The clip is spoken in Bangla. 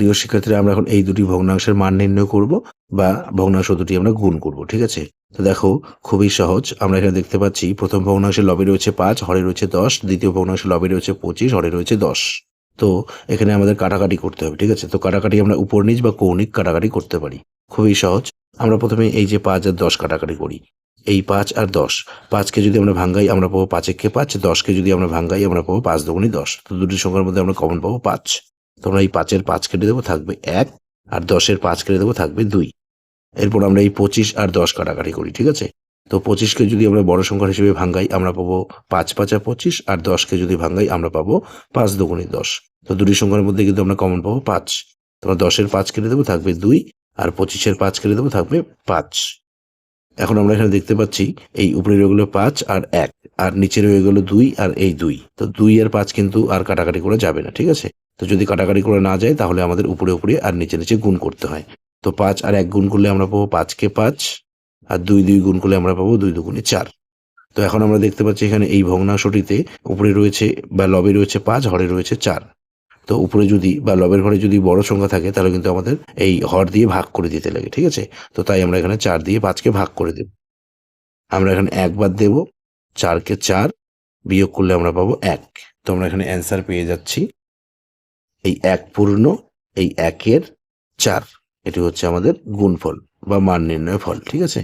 প্রিয় শিক্ষার্থীরা, আমরা এখন এই দুটি ভগ্নাংশের মান নির্ণয় করব বা ভগ্নাংশ দুটি আমরা গুণ করব, ঠিক আছে? তো দেখো, খুবই সহজ। আমরা এখানে দেখতে পাচ্ছি, প্রথম ভগ্নাংশের লবে রয়েছে পাঁচ, হরে রয়েছে দশ, দ্বিতীয় ভগ্নাংশের লবে রয়েছে পঁচিশ, হরে রয়েছে দশ। তো এখানে আমাদের কাটাকাটি করতে হবে, ঠিক আছে? তো কাটাকাটি আমরা উপর নিচ বা কৌণিক কাটাকাটি করতে পারি। খুবই সহজ। আমরা প্রথমে এই যে পাঁচ আর দশ কাটাকাটি করি। এই পাঁচ আর দশ, পাঁচকে যদি আমরা ভাঙ্গাই আমরা পাবো পাঁচেককে পাঁচ, দশকে যদি আমরা ভাঙ্গাই আমরা পাবো পাঁচ দুগুণি দশ। তো দুটি সংখ্যার মধ্যে আমরা কমন পাবো পাঁচ। তোমরা এই পাঁচের পাঁচ কেটে দেবো, থাকবে এক, আর দশের পাঁচ কেটে দেবো, থাকবে দুই। এরপর আমরা এই পঁচিশ আর দশ কাটাকাটি করি, ঠিক আছে? তো পঁচিশকে যদি আমরা বড় সংখ্যা হিসেবে ভাঙ্গাই আমরা পাবো পাঁচ পাঁচা পঁচিশ, আর দশকে যদি ভাঙ্গাই আমরা পাবো পাঁচ দুগুণি দশ। তো দুটি সংখ্যার মধ্যে কিন্তু আমরা কমন পাবো পাঁচ। তোমরা দশের পাঁচ কেটে দেবো, থাকবে দুই, আর পঁচিশের পাঁচ কেটে দেবো, থাকবে পাঁচ। এখন আমরা এখানে দেখতে পাচ্ছি, এই উপরে রয়ে গেলো পাঁচ আর এক, আর নিচে রয়ে গেলো দুই আর এই দুই। তো দুই আর পাঁচ কিন্তু আর কাটাকাটি করে যাবে না, ঠিক আছে? তো যদি কাটাকাটি করে না যায়, তাহলে আমাদের উপরে উপরে আর নিচে নিচে গুণ করতে হয়। তো পাঁচ আর এক গুণ করলে আমরা পাবো পাঁচকে পাঁচ, আর দুই দুই গুণ করলে আমরা পাবো দুই দুগুণে চার। তো এখন আমরা দেখতে পাচ্ছি এখানে এই ভগ্নাংশটিতে উপরে রয়েছে বা লবে রয়েছে পাঁচ, হরে রয়েছে চার। তো উপরে যদি বা লবের ঘরে যদি বড় সংখ্যা থাকে, তাহলে কিন্তু আমাদের এই হর দিয়ে ভাগ করে দিতে লাগে, ঠিক আছে? তো তাই আমরা এখানে চার দিয়ে পাঁচকে ভাগ করে দেব। আমরা এখানে একবার দেব চারকে চার বিয়োগ করলে আমরা পাবো এক। তো আমরা এখানে অ্যান্সার পেয়ে যাচ্ছি। এই এক পূর্ণ, এই একের চার। এটি হচ্ছে আমাদের গুণফল বা মান নির্ণয় ফল, ঠিক আছে?